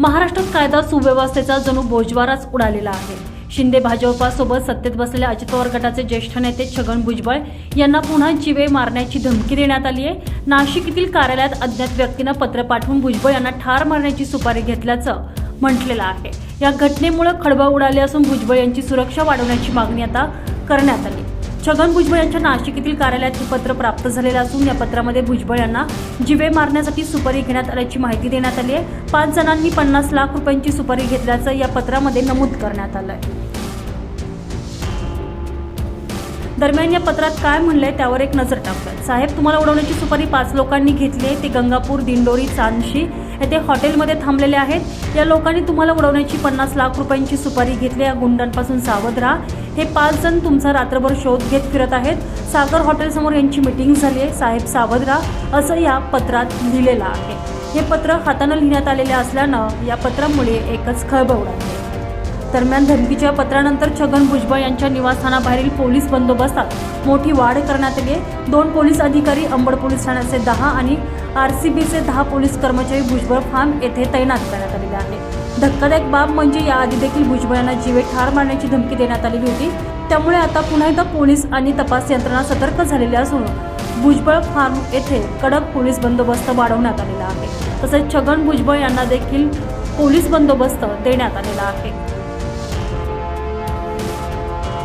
महाराष्ट्रात कायदा सुव्यवस्थेचा जणू बोजवाराच उडालेला आहे. शिंदे भाजपासोबत सत्तेत बसलेल्या अजित पवार गटाचे ज्येष्ठ नेते छगन भुजबळ यांना पुन्हा जीवे मारण्याची धमकी देण्यात आली आहे. नाशिक येथील कार्यालयात अज्ञात व्यक्तीनं पत्र पाठवून भुजबळ यांना ठार मारण्याची सुपारी घेतल्याचं म्हटलेलं आहे. या घटनेमुळे खळबळ उडाली असून भुजबळ यांची सुरक्षा वाढवण्याची मागणी आता करण्यात आली छगन भुजबळ यांच्या नाशिक येथील कार्यालयात हे पत्र प्राप्त झालेलं असून या पत्रामध्ये भुजबळ यांना जिवे मारण्यासाठी सुपारी घेण्यात आल्याची माहिती देण्यात आली आहे. पाच जणांनी पन्नास लाख रुपयांची सुपारी घेतल्याचं या पत्रामध्ये नमूद करण्यात आलं आहे दरम्यान या पत्रात काय म्हणलंय त्यावर एक नजर टाकतात साहेब तुम्हाला उडवण्याची सुपारी पाच लोकांनी घेतली आहे. ते गंगापूर दिंडोरी चांदशी येथे हॉटेलमध्ये थांबलेले आहेत. या लोकांनी तुम्हाला उडवण्याची पन्नास लाख रुपयांची सुपारी घेतली या गुंडांपासून सावध राहा. हे पाच जण तुमचा रात्रभर शोध घेत फिरत आहेत. सागर हॉटेलसमोर यांची मिटिंग झाली आहे. साहेब सावध राहा असं या पत्रात लिहिलेलं आहे. हे पत्र हातानं लिहिण्यात आलेले असल्यानं या पत्रामुळे एकच खळबळ उडाली दरम्यान धमकीच्या पत्रानंतर छगन भुजबळ यांच्या निवासस्थानाबाहेरील पोलीस बंदोबस्तात मोठी वाढ करण्यात आली आहे. दोन पोलीस अधिकारी अंबड पोलीस ठाण्याचे दहा आणि आर सी बीचे दहा पोलीस कर्मचारी भुजबळ फार्म येथे तैनात करण्यात आलेले आहे धक्कादायक बाब म्हणजे याआधी देखील भुजबळ यांना जीवे ठार मारण्याची धमकी देण्यात आलेली होती. त्यामुळे आता पुन्हा एकदा पोलीस आणि तपास यंत्रणा सतर्क झालेली असून भुजबळ फार्म येथे कडक पोलीस बंदोबस्त वाढवण्यात आलेला आहे. तसेच छगन भुजबळ यांना देखील पोलीस बंदोबस्त देण्यात आलेला आहे.